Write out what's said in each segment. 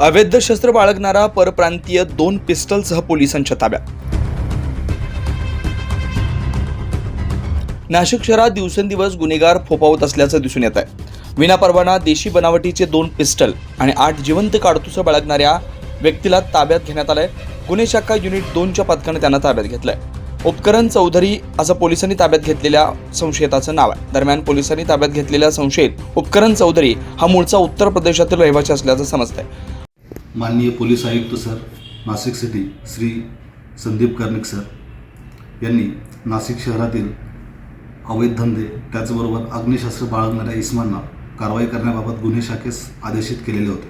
अवैध शस्त्र बाळगणारा परप्रांतीय दोन पिस्टलसह पोलिसांच्या ताब्यात. नाशिक शहरात दिवसेंदिवस गुन्हेगार फोपावत असल्याचं दिसून येत आहे विनापरवाना देशी बनावटीचे दोन पिस्टल आणि आठ जिवंत काडतुसं बाळगणाऱ्या व्यक्तीला ताब्यात घेण्यात आलंय. गुन्हे शाखा युनिट दोनच्या पथकानं त्यांना ताब्यात घेतलंय. उपकरण चौधरी असं पोलिसांनी ताब्यात घेतलेल्या संशयिताचं नाव आहे. दरम्यान पोलिसांनी ताब्यात घेतलेल्या संशयित उपकरण चौधरी हा मूळचा उत्तर प्रदेशातील रहिवासी असल्याचं समजतंय. माननीय पोलीस आयुक्त sir Nashik city Shri Sandeep Karnik sir यांनी नाशिक शहरातील अवैध धंदे त्याचबरोबर अग्निशास्त्र बाळगणाऱ्या इस्मांना कारवाई करण्याबाबत गुन्हे शाखेस आदेशित केलेले होते.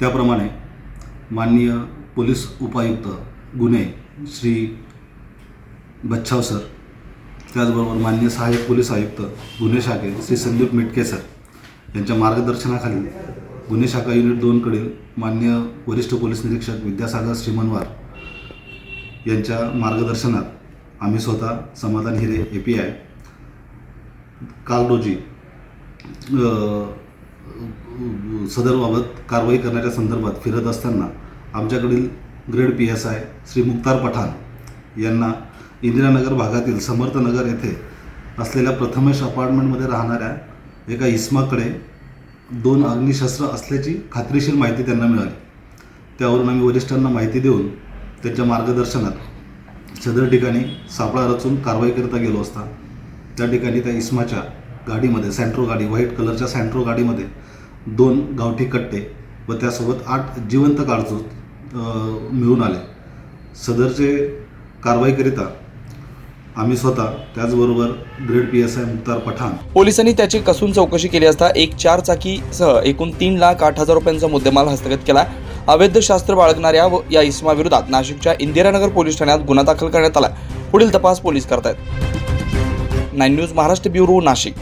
त्याप्रमाणे माननीय पोलीस उपायुक्त गुन्हे श्री बच्छाव सर त्याचबरोबर माननीय सहाय्यक पोलीस आयुक्त गुन्हे शाखे श्री संदीप मिटके सर यांच्या मार्गदर्शनाखाली गुन्हे शाखा युनिट दोनकडील मान्य वरिष्ठ पोलीस निरीक्षक विद्यासागर श्रीमनवार यांच्या मार्गदर्शनात आम्ही स्वतः समाधान हिरे ए पी आय काल रोजी सदरबाबत कारवाई करण्याच्या संदर्भात फिरत असताना आमच्याकडील grade P S I Shri Muktar Pathan यांना इंदिरानगर भागातील समर्थनगर येथे असलेल्या प्रथमेश अपार्टमेंटमध्ये राहणाऱ्या एका इस्माकडे दोन अग्निशस्त्र असल्याची खात्रीशीर माहिती त्यांना मिळाली. त्यावरून आम्ही वरिष्ठांना माहिती देऊन त्यांच्या मार्गदर्शनात सदर ठिकाणी सापळा रचून कारवाईकरिता गेलो असता त्या ठिकाणी त्या इस्माच्या गाडीमध्ये सँट्रो गाडी व्हाईट कलरच्या सँट्रो गाडीमध्ये दोन गावठी कट्टे व त्यासोबत आठ जिवंत काळजूत मिळून आले. सदरचे कारवाईकरिता आम्ही स्वतः त्याचबरोबर grade P S I Muktar Pathan. पोलिसांनी त्याची कसून चौकशी केली असता एक चार चाकीसह एकूण तीन लाख आठ हजार रुपयांचा मुद्देमाल हस्तगत केला. अवैध शास्त्र बाळगणाऱ्या व या इसमाविरोधात नाशिकच्या इंदिरानगर पोलीस ठाण्यात गुन्हा दाखल करण्यात आला. पुढील तपास पोलीस करतायत. Nine news Maharashtra bureau Nashik.